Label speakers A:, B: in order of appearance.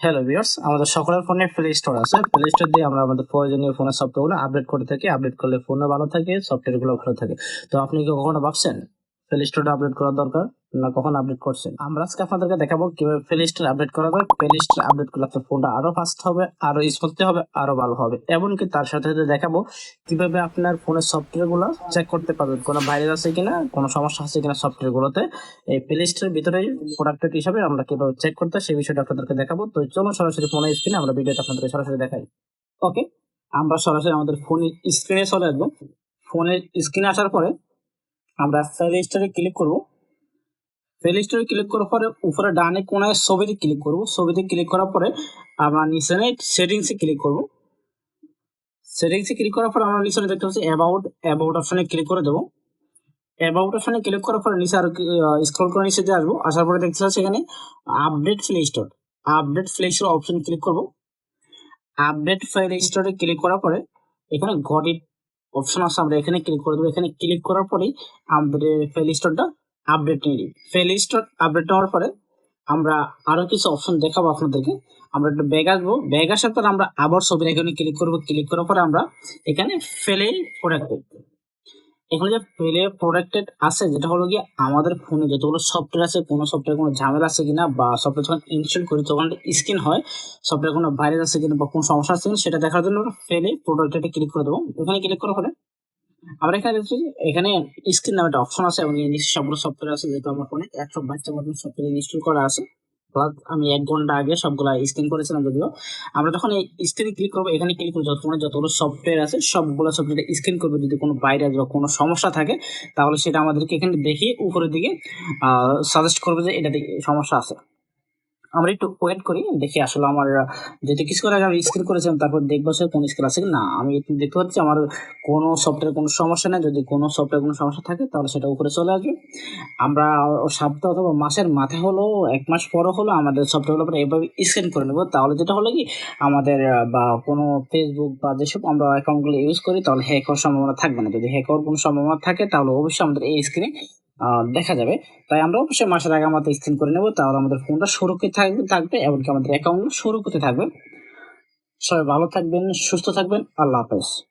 A: Hello viewers আমাদের সকলের ফোনে প্লে স্টোর আছে। প্লে স্টোর দিয়ে আমরা আমাদের প্রয়োজনীয় ফোনের সফটওয়্যারগুলো আপডেট করে থাকি। আপডেট করলে ফোনও ভালো থাকে সফটওয়্যারগুলো ভালো থাকে। তো আপনি কি কখনো ভাবছেন প্লে স্টোরটা আপডেট করার দরকার, না কখন আপডেট করছেন। আমরা আজকে আপনাদেরকে দেখাবো কীভাবে প্লে স্টোর আপডেট করা যায়। প্লে স্টোর আপডেট করলে আপনার ফোনটা আরও ফাস্ট হবে, আরও স্মুথলি হবে, আরও ভালো হবে। এমনকি তার সাথে সাথে দেখাবো কীভাবে আপনার ফোনের সফটওয়্যারগুলো চেক করতে পারবেন। কোনো ভাইরাস আছে কিনা, কোনো সমস্যা আছে কিনা সফটওয়্যারগুলোতে এই প্লে স্টোরের ভিতরে প্রোডাক্টের হিসাবে আমরা কীভাবে চেক করতে সেই বিষয়টা আপনাদেরকে দেখাবো। তো চলুন সরাসরি ফোনের স্ক্রিনে আমরা ভিডিওটা আপনাদেরকে সরাসরি দেখাই। ওকে আমরা সরাসরি আমাদের ফোনের স্ক্রিনে চলে আসব। ফোনের স্ক্রিনে আসার পরে আমরা প্লে ক্লিক করব। প্লে ক্লিক করার পরে উপরে ডানে কোনায় ছবিতে ক্লিক করব। ছবিতে ক্লিক করার পরে আমরা নিচে সেটিংসে ক্লিক করব। সেটিংসে ক্লিক করার পরে আমরা নিচে দেখতে পাচ্ছি অ্যাবাউট অ্যাবাউট অপশনে ক্লিক করে দেবো। অ্যাবাউট অপশনে ক্লিক করার পরে নিচে আর স্ক্রল করে নিচে আসব। আসার পরে দেখতে পাচ্ছি এখানে update play store update play store option click করব। আপডেট প্লে স্টোরে ক্লিক করার পরে এখানে গট ইট অপশন আছে, আমরা এখানে ক্লিক করে দেবো। এখানে ক্লিক করার পরেই আমাদের প্লে স্টোরটা আপডেট নিয়ে নিই প্লে স্টোর আপডেট হওয়ার পরে আমরা আরও কিছু অপশন দেখাবো আপনাদেরকে। আমরা একটু ব্যাগ আসব। ব্যাগ আসার পর আমরা আবার ছবির এখানে ক্লিক করব। ক্লিক করার পরে আমরা এখানে ফেলেই ফেলে প্রোডাক্টেড এখানে যে ফেলে প্রোডাক্টেড আছে, যেটা হলো গিয়ে আমাদের ফোনে যতগুলো সফটওয়্যার আছে, কোনো সফটওয়্যার কোনো ঝামেলা আছে কিনা বা সফটওয়্যার যখন ইনস্টল করি, তখন স্ক্রিন হয় সফটওয়্যার কোনো ভাইরাস আছে কিনা বা কোনো সমস্যা আছে কিনা, সেটা দেখার জন্য ফেলে প্রোডাক্টেডে ক্লিক করে দেবো। ওখানে ক্লিক করার পরে আমরা এখানে দেখছি এখানে স্ক্রিন নামে একটা অপশন আছে, এবং সবগুলো সফটওয়্যার আছে, যেহেতু আমার ফোনে একশো বাচ্চা মতন সফটওয়্যার ইনস্টল করা আছে। আমি এক ঘণ্টা আগে সবগুলা স্ক্রিন করেছিলাম যদিও। আমরা যখন এই স্ক্রিনে ক্লিক করব, এখানে ক্লিক করব, যত ফোনে যতগুলো সফটওয়্যার আছে, সবগুলো সফটওয়্যার স্ক্রিন করবে, যদি কোনো ভাইরাস বা কোনো সমস্যা থাকে, তাহলে সেটা আমাদেরকে এখানে দেখিয়ে উপরের দিকে সাজেস্ট করবে যে এটা সমস্যা আছে। আমরা একটু ওয়েট করি, দেখি আসলে আমার যেহেতু কিছু করে আমি স্ক্রিন করেছিলাম তারপর দেখব সে কোন স্ক্রিন আছে না, আমি দেখতে পাচ্ছি আমার কোনো সফটওয়্যার কোনো সমস্যা নেই, যদি কোনো সফটওয়্যার কোনো সমস্যা থাকে, তাহলে সেটা উপরে চলে আসবে। আমরা সপ্তাহ অথবা মাসের মাথায় হলো, এক মাস পরও হলো, আমাদের সফটওয়্যারগুলো আমরা এভাবে স্ক্যান করে নেব। তাহলে যেটা হলো কি, আমাদের, বা কোনো ফেসবুক বা যেসব আমরা অ্যাকাউন্টগুলো ইউজ করি, তাহলে হ্যাক হওয়ার সম্ভাবনা থাকবে না। যদি হ্যাক হওয়ার কোনো সম্ভাবনা থাকে, তাহলে অবশ্যই আমাদের এই স্ক্রিনে দেখা যাবে। তাই আমরা অবশ্যই মাসের আগে আমাদের স্ক্রিন করে নেব, তাহলে আমাদের ফোনটা সুরক্ষিত থাকবে থাকবে এমনকি আমাদের অ্যাকাউন্ট সুরক্ষিত থাকবে। সবাই ভালো থাকবেন, সুস্থ থাকবেন, আল্লাহ হাফেজ।